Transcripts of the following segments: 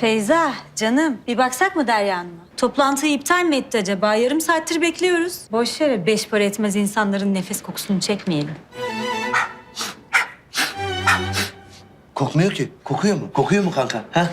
Feyza, canım bir baksak mı Derya Hanım'a? Toplantıyı iptal mi etti acaba? Yarım saattir bekliyoruz. Boş yere beş para etmez insanların nefes kokusunu çekmeyelim. Kokmuyor ki. Kokuyor mu? Kokuyor mu kanka? Ha?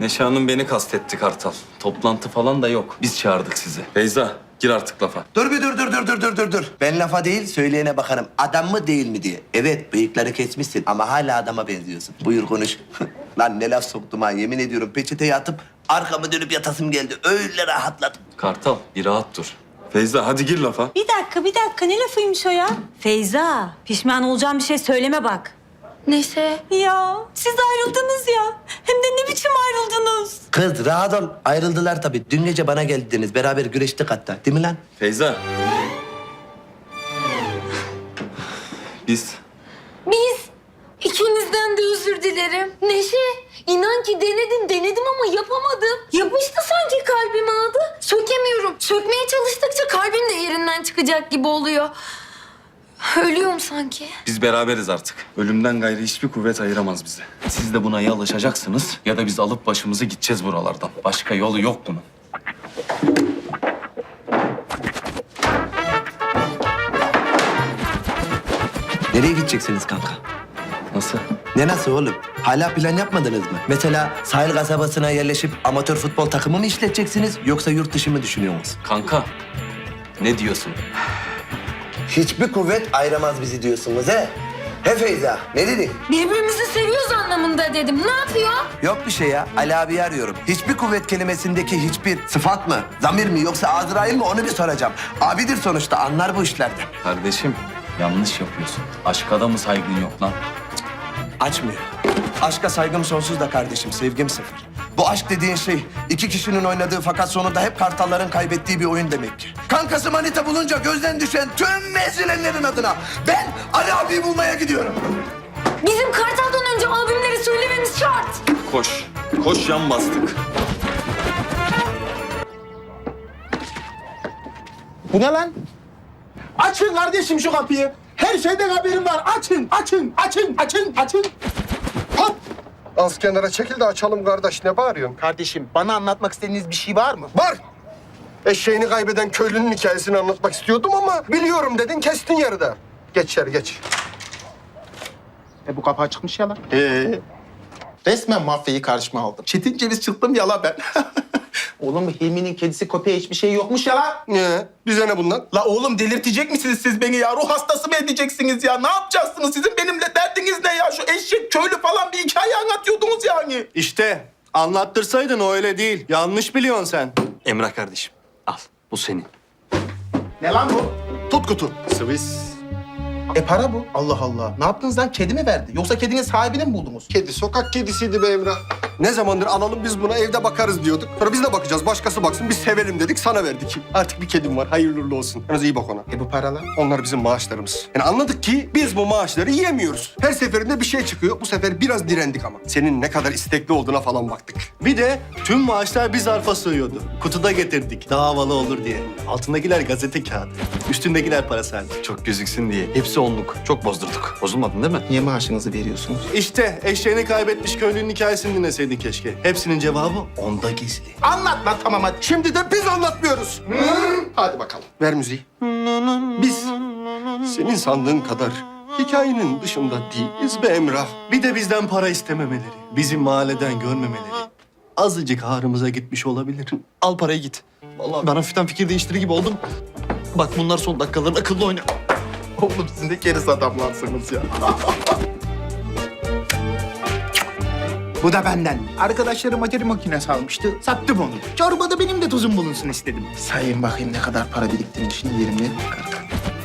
Neşe Hanım beni kastetti Kartal. Toplantı falan da yok. Biz çağırdık sizi. Feyza gir artık lafa. Dur bir dur dur dur dur dur dur dur. Ben lafa değil söyleyene bakarım. Adam mı değil mi diye. Evet bıyıkları kesmişsin ama hala adama benziyorsun. Buyur konuş. Lan ne laf soktum ha yemin ediyorum peçeteye atıp arkamı dönüp yatasım geldi. Öyle rahatladım. Kartal bir rahat dur. Feyza hadi gir lafa. Bir dakika, bir dakika. Ne lafıymış o ya? Feyza, pişman olacağım bir şey söyleme bak. Neşe. Ya, siz ayrıldınız ya. Hem de ne biçim ayrıldınız? Kız rahat ol. Ayrıldılar tabii. Dün gece bana geldiniz. Beraber güreştik hatta. Değil mi lan? Feyza. Biz Biz ikinizden de özür dilerim. Neşe inan ki denedim denedim ama yapamadım. Yapıştı sanki kalbime adı. Sökemiyorum. Sökmeye çalıştıkça kalbim de yerinden çıkacak gibi oluyor. Ölüyorum sanki. biz beraberiz artık. Ölümden gayrı hiçbir kuvvet ayıramaz bizi. Siz de buna ya alışacaksınız ya da biz alıp başımızı gideceğiz buralardan. Başka yolu yok bunun. Nereye gideceksiniz kanka? Nasıl? Ne nasıl oğlum? Hala plan yapmadınız mı? Mesela sahil kasabasına yerleşip amatör futbol takımı mı işleteceksiniz yoksa yurt dışı mı düşünüyorsunuz? Kanka ne diyorsun? Hiçbir kuvvet ayıramaz bizi diyorsunuz he? He Feyza, ne dedin? Birbirimizi seviyoruz anlamında dedim. Ne yapıyor? Yok bir şey ya, Ali abi arıyorum. Hiçbir kuvvet kelimesindeki hiçbir sıfat mı, zamir mi yoksa Azrail mi onu bir soracağım. Abidir sonuçta, anlar bu işlerden. Kardeşim yanlış yapıyorsun. Aşka da mı saygın yok lan? Açmıyor. Aşka saygım sonsuz da kardeşim, sevgim sıfır. Bu aşk dediğin şey iki kişinin oynadığı fakat sonunda hep kartalların kaybettiği bir oyun demek ki. Kankası manita bulunca gözden düşen tüm mezilenlerin adına ben Ali abiyi bulmaya gidiyorum. Bizim Kartal'dan önce albümleri söylememiz şart. Koş. Koş yan bastık. Bu ne lan? Açın kardeşim şu kapıyı. Her şeyden haberim var. Açın, açın, açın, açın, açın. Hop! Az kenara çekil de açalım kardeş. Ne bağırıyorsun? Kardeşim bana anlatmak istediğiniz bir şey var mı? Var. Eşeğini kaybeden köylünün hikayesini anlatmak istiyordum ama biliyorum dedin kestin yarıda. Geç içeri geç. E bu kapı açıkmış ya lan. Ee, Resmen mafyayı karşıma aldım. Çetin ceviz çıktım ya la ben. oğlum Hilmi'nin kedisi köpeği hiçbir şey yokmuş ya la. ne? Bize ne bundan? La oğlum delirtecek misiniz siz beni ya? Ruh hastası mı edeceksiniz ya? Ne yapacaksınız? Sizin benimle derdiniz ne ya? Şu eşek köylü falan bir hikaye anlatıyordunuz yani. İşte anlattırsaydın o öyle değil. Yanlış biliyorsun sen. Emrah kardeşim bu senin. Ne lan bu? Tut kutu. Swiss. E para bu. Allah Allah. Ne yaptınız lan? Kedi mi verdi? Yoksa kedinin sahibini mi buldunuz? Kedi sokak kedisiydi be Emrah. Ne zamandır alalım biz buna evde bakarız diyorduk. Sonra biz de bakacağız. Başkası baksın biz sevelim dedik sana verdik. Artık bir kedim var. Hayırlı uğurlu olsun. Yalnız iyi bak ona. E bu paralar? Onlar bizim maaşlarımız. Yani anladık ki biz bu maaşları yiyemiyoruz. Her seferinde bir şey çıkıyor. Bu sefer biraz direndik ama. Senin ne kadar istekli olduğuna falan baktık. Bir de tüm maaşlar bir zarfa sığıyordu. Kutuda getirdik daha havalı olur diye. Altındakiler gazete kağıdı. Üstündekiler para serdi. Çok gözüksün diye. Hepsi onluk. Çok bozdurduk. Bozulmadın değil mi? Niye maaşınızı veriyorsunuz? İşte eşeğini kaybetmiş köylünün hikayesini dinleseydin keşke. Hepsinin cevabı onda gizli. Anlat lan tamam hadi. Şimdi de biz anlatmıyoruz. Hadi bakalım. Ver müziği. Biz senin sandığın kadar hikayenin dışında değiliz be Emrah. Bir de bizden para istememeleri. Bizim mahalleden görmemeleri. Azıcık ağrımıza gitmiş olabilir. Al parayı git. Vallahi ben hafiften fikir değiştirir gibi oldum. Bak bunlar son dakikaların akıllı oyna. Oğlum siz ne keriz adamlarsınız ya. Bu da benden. Arkadaşlarım aceri makinesi almıştı. Sattım onu. Çorbada benim de tuzum bulunsun istedim. Sayın bakayım ne kadar para biriktirmişsin. 20, 40.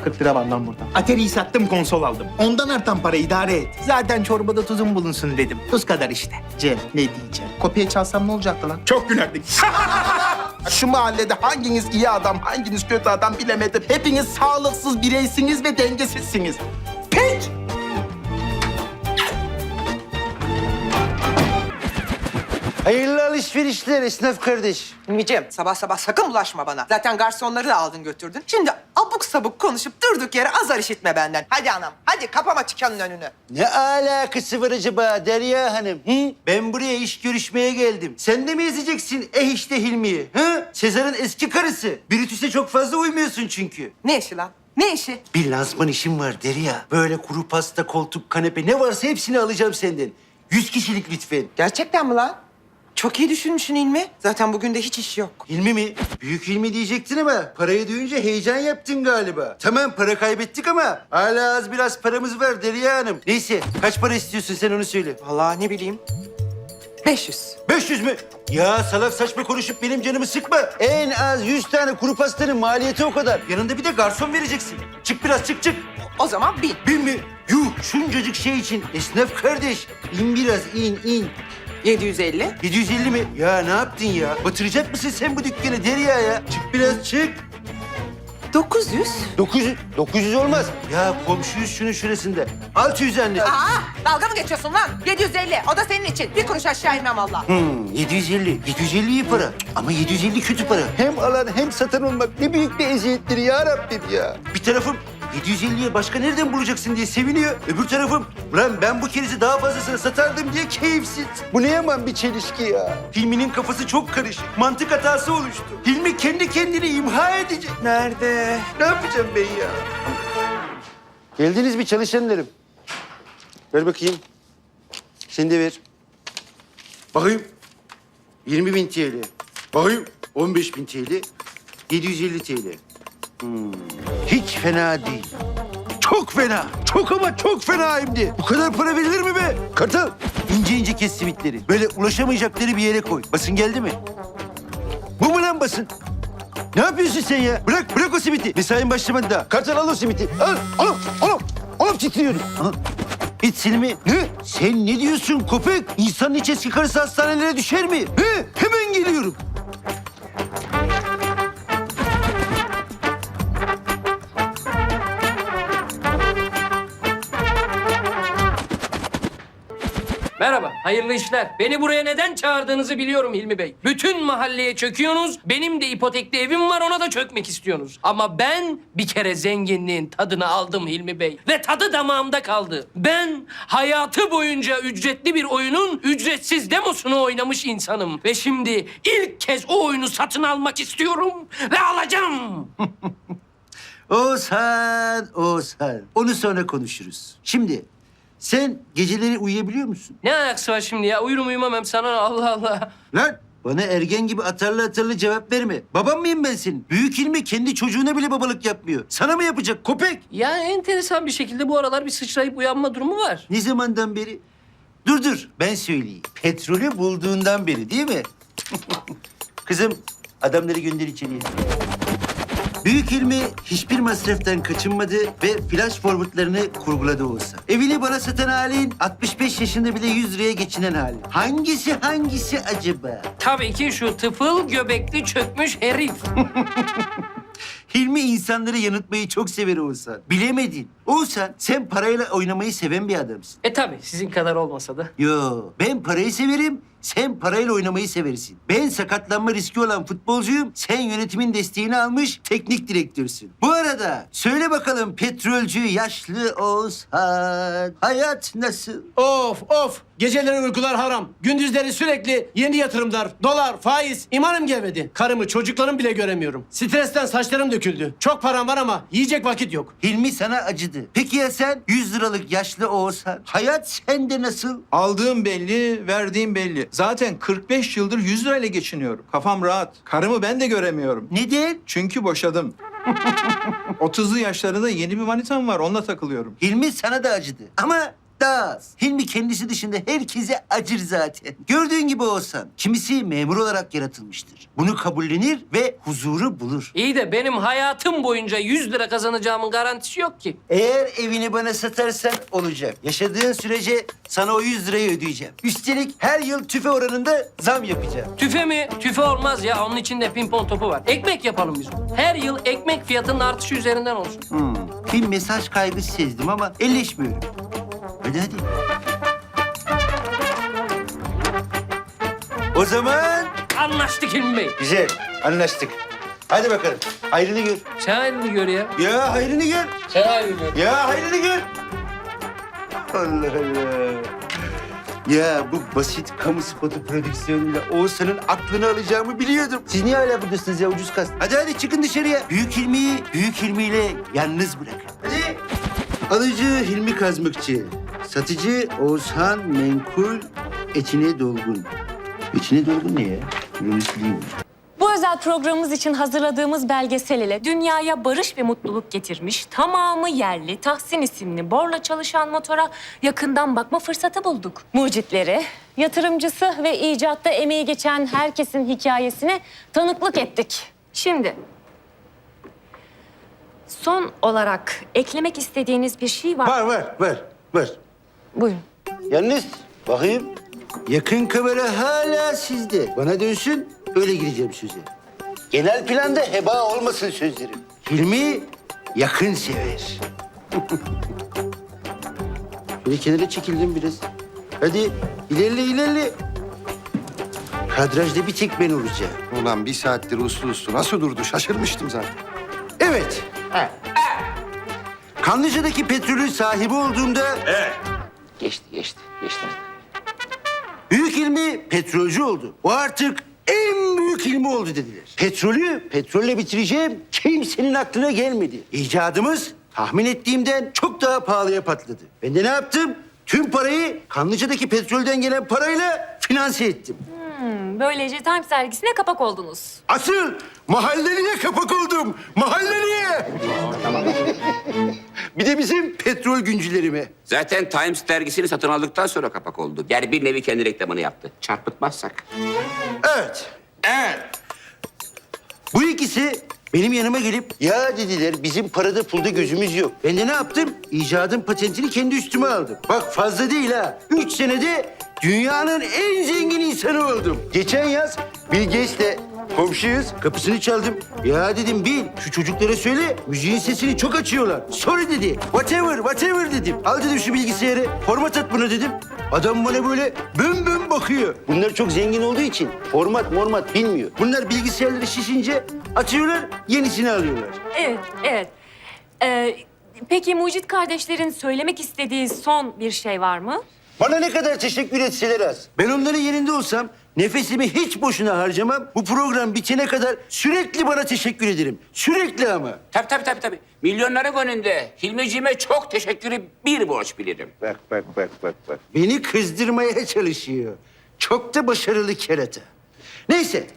40 lira var lan burada. Atari'yi sattım, konsol aldım. Ondan artan para idare et. Zaten çorbada tuzum bulunsun dedim. Tuz kadar işte. Cem, ne diyeceğim? Kopya çalsam ne olacaktı lan? Çok gülerdik. Şu mahallede hanginiz iyi adam, hanginiz kötü adam bilemedim. Hepiniz sağlıksız bireysiniz ve dengesizsiniz. Hayırlı alışverişler esnaf kardeş. Hilmi'ciğim sabah sabah sakın bulaşma bana. Zaten garsonları da aldın götürdün. Şimdi abuk sabuk konuşup durduk yere azar işitme benden. Hadi anam hadi kapama çıkanın önünü. Ne alakası var acaba Derya Hanım? Hı? Ben buraya iş görüşmeye geldim. Sen de mi ezeceksin eh işte Hilmi'yi? Hı? Sezar'ın eski karısı. Brutus'e çok fazla uymuyorsun çünkü. Ne işi lan? Ne işi? Bir lansman işim var Derya. Böyle kuru pasta, koltuk, kanepe ne varsa hepsini alacağım senden. Yüz kişilik lütfen. Gerçekten mi lan? Çok iyi düşünmüşsün Hilmi. Zaten bugün de hiç iş yok. Hilmi mi? Büyük Hilmi diyecektin ama parayı duyunca heyecan yaptın galiba. Tamam para kaybettik ama hala az biraz paramız var Derya Hanım. Neyse kaç para istiyorsun sen onu söyle. Vallahi ne bileyim. 500. 500 mü? Ya salak saçma konuşup benim canımı sıkma. En az 100 tane kuru pastanın maliyeti o kadar. Yanında bir de garson vereceksin. Çık biraz çık çık. O zaman bin. Bin mi? Yuh şuncacık şey için esnaf kardeş. İn biraz in in. 750. 750 mi? Ya ne yaptın ya? Batıracak mısın sen bu dükkanı Derya ya? Çık biraz çık. 900. 900, 900 olmaz. Ya komşuyuz şunun şurasında. 600 anne. Aa dalga mı geçiyorsun lan? 750. O da senin için. Bir kuruş aşağı inmem valla. Hmm, 750. 750 iyi para. Ama 750 kötü para. Hem alan hem satan olmak ne büyük bir eziyettir ya Rabbim ya. Bir tarafım 750'ye başka nereden bulacaksın diye seviniyor. Öbür tarafım ulan ben bu kerizi daha fazlasını satardım diye keyifsiz. Bu ne yaman bir çelişki ya. Hilmi'nin kafası çok karışık. Mantık hatası oluştu. Hilmi kendi kendini imha edecek. Nerede? Ne yapacağım ben ya? Geldiniz mi çalışanlarım? Ver bakayım. Sen de ver. Bakayım. 20 bin TL. Bakayım. 15 bin TL. 750 TL. Hiç fena değil. Çok fena. Çok ama çok fena hem de. Bu kadar para verilir mi be? Kartal. ince ince kes simitleri. Böyle ulaşamayacakları bir yere koy. Basın geldi mi? Bu mu lan basın? Ne yapıyorsun sen ya? Bırak, bırak o simiti. Mesain başlamadı daha. Kartal al o simiti. Al, al, al. Al titriyorum. Al. Hiç silmi. Ne? Sen ne diyorsun köpek? İnsanın hiç eski karısı hastanelere düşer mi? He? Hemen geliyorum. Merhaba, hayırlı işler. Beni buraya neden çağırdığınızı biliyorum Hilmi Bey. Bütün mahalleye çöküyorsunuz. Benim de ipotekli evim var, ona da çökmek istiyorsunuz. Ama ben bir kere zenginliğin tadını aldım Hilmi Bey. Ve tadı damağımda kaldı. Ben hayatı boyunca ücretli bir oyunun ücretsiz demosunu oynamış insanım. Ve şimdi ilk kez o oyunu satın almak istiyorum ve alacağım. Oğuzhan, Oğuzhan. Onu sonra konuşuruz. Şimdi sen geceleri uyuyabiliyor musun? Ne alakası var şimdi ya? Uyurum uyumam hem sana Allah Allah. Lan bana ergen gibi atarlı atarlı cevap verme. Babam mıyım ben senin? Büyük ilmi kendi çocuğuna bile babalık yapmıyor. Sana mı yapacak köpek? Ya enteresan bir şekilde bu aralar bir sıçrayıp uyanma durumu var. Ne zamandan beri? Dur dur ben söyleyeyim. Petrolü bulduğundan beri değil mi? Kızım adamları gönder içeriye. Büyük ilmi hiçbir masraftan kaçınmadı ve flash forwardlarını kurguladı olsa. Evini bana satan halin 65 yaşında bile 100 liraya geçinen hali. Hangisi hangisi acaba? Tabii ki şu tıfıl göbekli çökmüş herif. Hilmi insanları yanıltmayı çok sever Oğuzhan. Bilemedin. Oğuzhan sen parayla oynamayı seven bir adamsın. E tabii sizin kadar olmasa da. Yo ben parayı severim. Sen parayla oynamayı seversin. Ben sakatlanma riski olan futbolcuyum. Sen yönetimin desteğini almış teknik direktörsün. Bu arada söyle bakalım petrolcü yaşlı Oğuzhan. Hayat nasıl? Of of. Geceleri uykular haram. Gündüzleri sürekli yeni yatırımlar, dolar, faiz. İmanım gelmedi. Karımı, çocuklarımı bile göremiyorum. Stresten saçlarım döküldü. Çok param var ama yiyecek vakit yok. Hilmi sana acıdı. Peki ya sen 100 liralık yaşlı Oğuzhan? Hayat sende nasıl? Aldığım belli, verdiğim belli. Zaten 45 yıldır 100 lirayla geçiniyorum. Kafam rahat. Karımı ben de göremiyorum. Neden? Çünkü boşadım. 30'lu yaşlarında yeni bir manitam var. Onunla takılıyorum. Hilmi sana da acıdı. Ama az. Hilmi kendisi dışında herkese acır zaten. Gördüğün gibi olsan kimisi memur olarak yaratılmıştır. Bunu kabullenir ve huzuru bulur. İyi de benim hayatım boyunca 100 lira kazanacağımın garantisi yok ki. Eğer evini bana satarsan olacak. Yaşadığın sürece sana o 100 lirayı ödeyeceğim. Üstelik her yıl tüfe oranında zam yapacağım. Tüfe mi? Tüfe olmaz ya. Onun içinde pimpon topu var. Ekmek yapalım biz. Her yıl ekmek fiyatının artışı üzerinden olsun. Hmm, bir mesaj kaygısı sezdim ama elleşmiyorum. Hadi hadi. O zaman Anlaştık Hilmi Bey. güzel anlaştık. Hadi bakalım. Hayrını gör. Sen hayrını gör ya. Ya hayrını gör. Sen hayrını gör. Ya hayrını gör. Allah Allah. Ya bu basit kamu spotu prodüksiyonuyla Oğuzhan'ın aklını alacağımı biliyordum. Siz niye hala buradasınız ya ucuz kast? Hadi hadi çıkın dışarıya. Büyük Hilmi'yi Büyük Hilmi'yle yalnız bırakın. Hadi. Alıcı Hilmi Kazmıkçı. Satıcı Oğuzhan Menkul Etine Dolgun. İçine dolgun ne ya? Bunu sileyim. Bu özel programımız için hazırladığımız belgesel ile dünyaya barış ve mutluluk getirmiş, tamamı yerli, Tahsin isimli borla çalışan motora yakından bakma fırsatı bulduk. Mucitleri, yatırımcısı ve icatta emeği geçen herkesin hikayesine tanıklık ettik. Şimdi, son olarak eklemek istediğiniz bir şey var. Var var var var. Buyurun. Yalnız bakayım yakın kamera hala sizde. Bana dönsün öyle gireceğim söze. Genel planda heba olmasın sözlerim. Hilmi yakın sever. Böyle kenara çekildim biraz. Hadi ilerle ilerle. Kadrajda bir tek ben olacağım. Ulan bir saattir uslu uslu nasıl durdu şaşırmıştım zaten. Evet. Kanlıca'daki petrolün sahibi olduğumda... Evet. Geçti, geçti, geçti. Büyük ilmi petrolcü oldu. O artık en büyük ilmi oldu dediler. Petrolü petrolle bitireceğim kimsenin aklına gelmedi. İcadımız tahmin ettiğimden çok daha pahalıya patladı. Ben de ne yaptım? Tüm parayı Kanlıca'daki petrolden gelen parayla finanse ettim. Böylece Times dergisine kapak oldunuz. Asıl mahalleliye kapak oldum. Mahalleliye. bir de bizim petrol güncülerime. Zaten Times dergisini satın aldıktan sonra kapak oldu. Yani bir nevi kendi reklamını yaptı. Çarpıtmazsak. Evet. Evet. Bu ikisi benim yanıma gelip ya dediler bizim parada pulda gözümüz yok. Ben de ne yaptım? İcadın patentini kendi üstüme aldım. Bak fazla değil ha. Üç senede dünyanın en zengin insanı oldum. Geçen yaz Bill Gates'le komşuyuz. Kapısını çaldım. Ya dedim Bill şu çocuklara söyle müziğin sesini çok açıyorlar. Sorry dedi. Whatever, whatever dedim. Al dedim şu bilgisayarı. Format at bunu dedim. Adam bana böyle bön bön bakıyor. Bunlar çok zengin olduğu için format mormat bilmiyor. Bunlar bilgisayarları şişince atıyorlar, yenisini alıyorlar. Evet, evet. Ee, peki Mucit kardeşlerin söylemek istediği son bir şey var mı? Bana ne kadar teşekkür etseler az. Ben onların yerinde olsam nefesimi hiç boşuna harcamam. Bu program bitene kadar sürekli bana teşekkür ederim. Sürekli ama. Tabii tabii tabii tabii. Milyonların önünde Hilmiciğime çok teşekkürü bir borç bilirim. Bak bak bak bak bak. Beni kızdırmaya çalışıyor. Çok da başarılı kerata. Neyse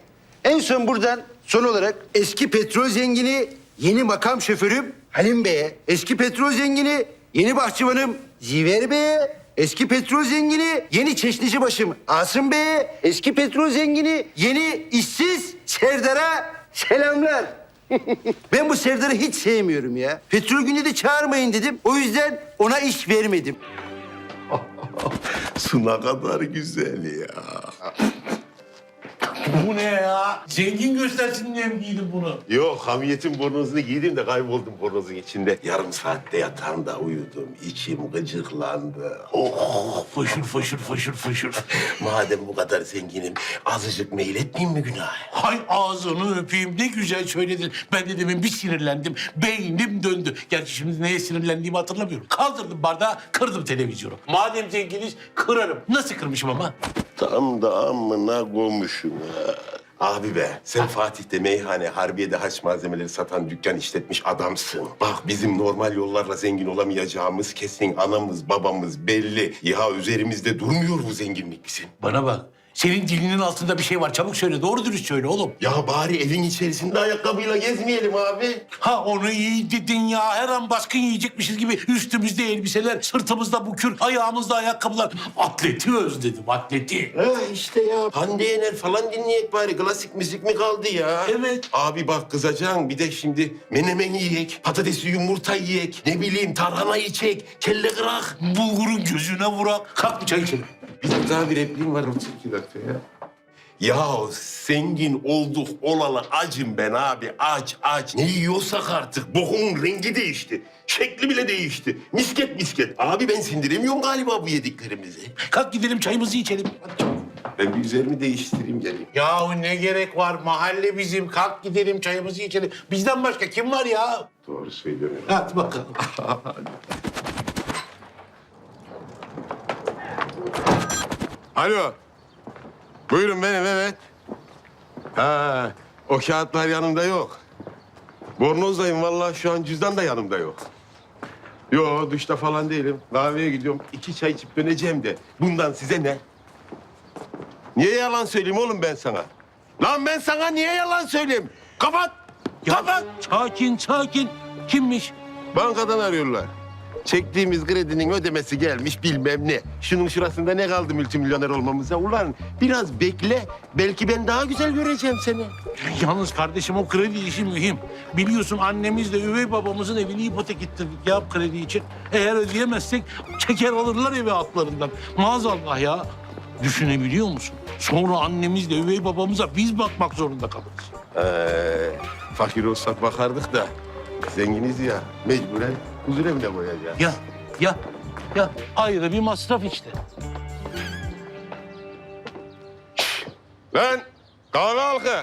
en son buradan son olarak eski petrol zengini yeni makam şoförüm Halim Bey'e, eski petrol zengini yeni bahçıvanım Ziver Bey'e, eski petrol zengini yeni çeşnici başım Asım Bey'e, eski petrol zengini yeni işsiz Serdar'a selamlar. ben bu Serdar'ı hiç sevmiyorum ya. Petrol günü de çağırmayın dedim. O yüzden ona iş vermedim. Su ne kadar güzel ya. Bu ne ya? Zengin göstersin diye mi giydin bunu? Yok hamiyetin bornozunu giydim de kayboldum bornozun içinde. Yarım saatte yatağımda uyudum. İçim gıcıklandı. Oh Fışır fışır fışır fışır. madem bu kadar zenginim azıcık meyil etmeyeyim mi günah? Hay ağzını öpeyim ne güzel söyledin. Ben de demin bir sinirlendim. Beynim döndü. Gerçi şimdi neye sinirlendiğimi hatırlamıyorum. Kaldırdım bardağı, kırdım televizyonu. Madem zenginiz kırarım. Nasıl kırmışım ama? Tam da amına koymuşum. Abi be, sen Fatih'te meyhane, Harbiye'de haç malzemeleri satan dükkan işletmiş adamsın. Bak bizim normal yollarla zengin olamayacağımız kesin anamız, babamız belli. Ya üzerimizde durmuyor bu zenginlik bizim. Bana bak. Senin dilinin altında bir şey var. Çabuk söyle. Doğru dürüst söyle oğlum. Ya bari evin içerisinde ayakkabıyla gezmeyelim abi. Ha onu iyi dedin ya. Her an baskın yiyecekmişiz gibi üstümüzde elbiseler, sırtımızda bukür, ayağımızda ayakkabılar. Atleti özledim, atleti. Ha işte ya. Hande Yener falan dinleyek bari. Klasik müzik mi kaldı ya? Evet. Abi bak kızacaksın. Bir de şimdi menemen yiyek, patatesli yumurta yiyek, ne bileyim tarhana yiyecek, kelle kırak. Bulgurun gözüne vurak. Kalk bir çay içelim. Bir dakika daha bir repliğim var. Otur iki dakika ya. Ya zengin olduk olalı acım ben abi. Aç aç. Ne yiyorsak artık. Bokumun rengi değişti. Şekli bile değişti. Misket misket. Abi ben sindiremiyorum galiba bu yediklerimizi. Kalk gidelim çayımızı içelim. Hadi çabuk. Ben bir üzerimi değiştireyim geleyim. Yahu ne gerek var? Mahalle bizim. Kalk gidelim çayımızı içelim. Bizden başka kim var ya? Doğru söylüyorum. Hadi bakalım. Alo. Buyurun benim evet. Ha, o kağıtlar yanımda yok. Bornozdayım vallahi şu an cüzdan da yanımda yok. Yo duşta falan değilim. Kahveye gidiyorum. iki çay içip döneceğim de. Bundan size ne? Niye yalan söyleyeyim oğlum ben sana? Lan ben sana niye yalan söyleyeyim? Kapat! Kapat! Sakin sakin. Kimmiş? Bankadan arıyorlar. Çektiğimiz kredinin ödemesi gelmiş bilmem ne. Şunun şurasında ne kaldı multimilyoner olmamıza? Ulan biraz bekle. Belki ben daha güzel göreceğim seni. Yalnız kardeşim o kredi işi mühim. Biliyorsun annemizle üvey babamızın evini ipotek ettirdik ya kredi için. Eğer ödeyemezsek çeker alırlar evi altlarından. Maazallah ya. Düşünebiliyor musun? Sonra annemizle üvey babamıza biz bakmak zorunda kalırız. Ee, fakir olsak bakardık da zenginiz ya mecburen huzur evine koyacağız. Ya, ya, ya ayrı bir masraf işte. Lan kahve halkı.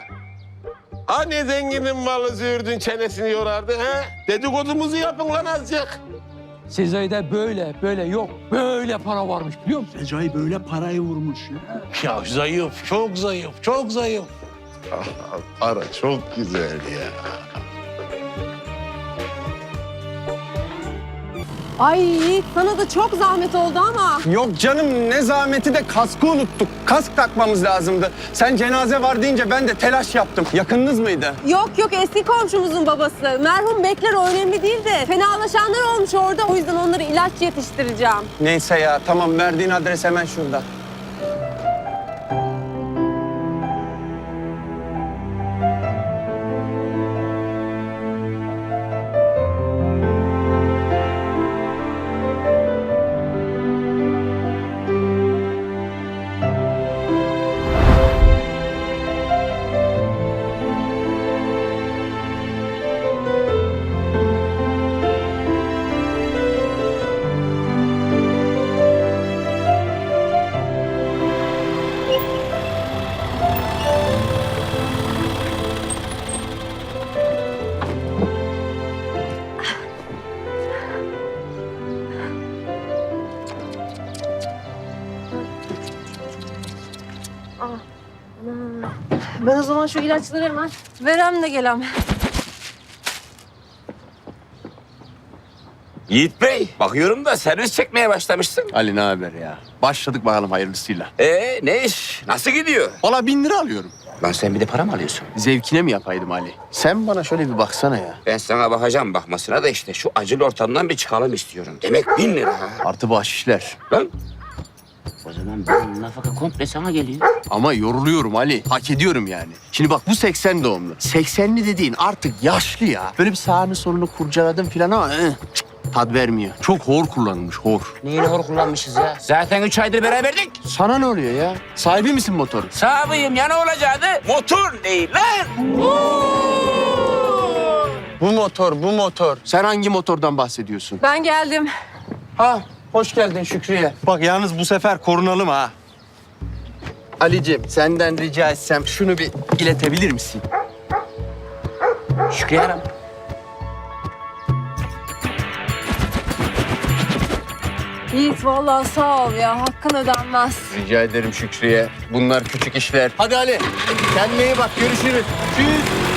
Hani zenginin malı züğürdün çenesini yorardı ha? Dedikodumuzu yapın lan azıcık. Sezai'de böyle böyle yok böyle para varmış biliyor musun? Recai böyle parayı vurmuş ya. Ya zayıf, çok zayıf, çok zayıf. Para çok güzel ya. Ay sana da çok zahmet oldu ama. Yok canım ne zahmeti de kaskı unuttuk. Kask takmamız lazımdı. Sen cenaze var deyince ben de telaş yaptım. Yakınınız mıydı? Yok yok eski komşumuzun babası. Merhum bekler o önemli değil de fenalaşanlar olmuş orada. O yüzden onları ilaç yetiştireceğim. Neyse ya tamam verdiğin adres hemen şurada. Ben o zaman şu ilaçları hemen verem de gelem. Yiğit Bey, bakıyorum da servis çekmeye başlamışsın. Ali ne haber ya? Başladık bakalım hayırlısıyla. Ee, ne iş? Nasıl gidiyor? Valla bin lira alıyorum. Lan sen bir de para mı alıyorsun? Zevkine mi yapaydım Ali? Sen bana şöyle bir baksana ya. Ben sana bakacağım bakmasına da işte şu acil ortamdan bir çıkalım istiyorum. Demek bin lira. Artı bahşişler. Lan. O zaman benim nafaka komple sana geliyor. Ama yoruluyorum Ali. Hak ediyorum yani. Şimdi bak bu 80 doğumlu. 80'li dediğin artık yaşlı ya. Böyle bir sağını solunu kurcaladım falan ama ıh, cık, tad vermiyor. Çok hor kullanılmış hor. Neyini hor kullanmışız ya? Zaten üç aydır beraberdik. Sana ne oluyor ya? Sahibi misin motorun? Sağıyım ya ne olacaktı? Motor değil lan. Bu motor, bu motor. Sen hangi motordan bahsediyorsun? Ben geldim. Ha, hoş geldin Şükrü'ye. Bak yalnız bu sefer korunalım ha. Ali'cim senden rica etsem şunu bir iletebilir misin? Şükrü Hanım. Yiğit vallahi sağ ol ya. Hakkın ödenmez. Rica ederim Şükrü'ye. Bunlar küçük işler. Hadi Ali. Kendine iyi bak. Görüşürüz. Tschüss.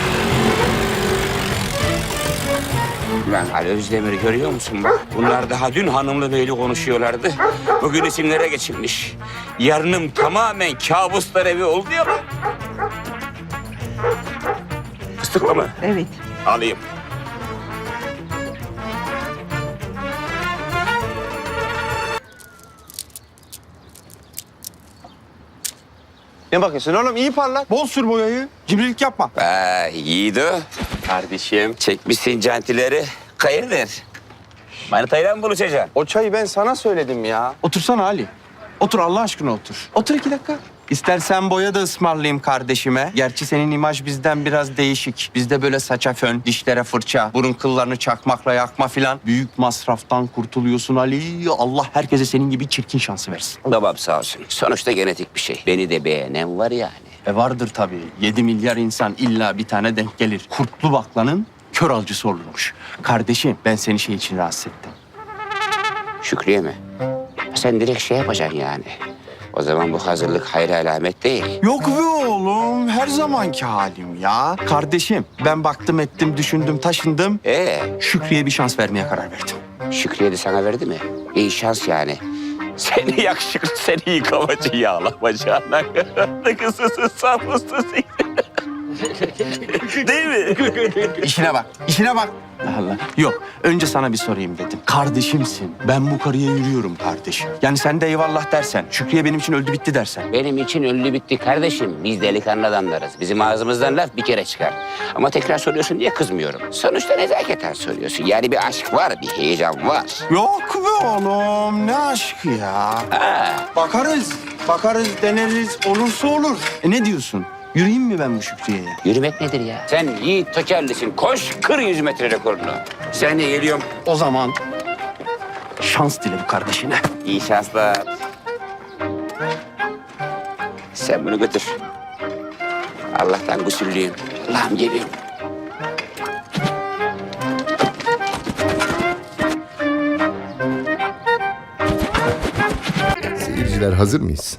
Lan Ali Özdemir'i görüyor musun bak? Bunlar daha dün hanımlı beyli konuşuyorlardı. Bugün isimlere geçilmiş. Yarınım tamamen kabuslar evi oldu ya. Fıstıklı mı? Evet. Alayım. Ne bakıyorsun oğlum? iyi parla. Bol sür boyayı. Cimrilik yapma. Vay yiğido. Kardeşim. Çekmişsin cantileri. Hayırdır? Manitayla mı buluşacaksın? O çayı ben sana söyledim ya. Otursana Ali. Otur Allah aşkına otur. Otur iki dakika. İstersen boya da ısmarlayayım kardeşime. Gerçi senin imaj bizden biraz değişik. Bizde böyle saça fön, dişlere fırça, burun kıllarını çakmakla yakma filan. Büyük masraftan kurtuluyorsun Ali. Allah herkese senin gibi çirkin şansı versin. Babam sağ olsun. Sonuçta genetik bir şey. Beni de beğenen var yani. E vardır tabii. 7 milyar insan illa bir tane denk gelir. Kurtlu baklanın kör alıcısı olurmuş. Kardeşim ben seni şey için rahatsız ettim. Şükriye mi? Sen direkt şey yapacaksın yani. O zaman bu hazırlık hayır alamet değil. Yok be oğlum. Her zamanki halim ya. Kardeşim ben baktım ettim, düşündüm, taşındım. Ee, Şükrü'ye bir şans vermeye karar verdim. Şükriye de sana verdi mi? İyi şans yani. Seni yakışıklı, seni yıkamacı yağlamacı Ne kızısın, saflısın. Değil mi? İşine bak, işine bak. Allah. Yok, önce sana bir sorayım dedim. Kardeşimsin. Ben bu karıya yürüyorum kardeşim. Yani sen de eyvallah dersen, Şükrü'ye benim için öldü bitti dersen. Benim için öldü bitti kardeşim. Biz delikanlı adamlarız. Bizim ağzımızdan laf bir kere çıkar. Ama tekrar soruyorsun diye kızmıyorum. Sonuçta nezaketen soruyorsun. Yani bir aşk var, bir heyecan var. Yok be oğlum, ne aşkı ya. Bakarız, bakarız, deneriz, olursa olur. E ne diyorsun? Yürüyeyim mi ben bu Şükrü'ye? Yürümek nedir ya? Sen yiğit tökerlisin. Koş, kır yüz metre rekorunu. Sen de geliyorum. O zaman şans dile bu kardeşine. İyi şanslar. Sen bunu götür. Allah'tan gusüllüyüm. Allah'ım geliyorum. Seyirciler hazır mıyız?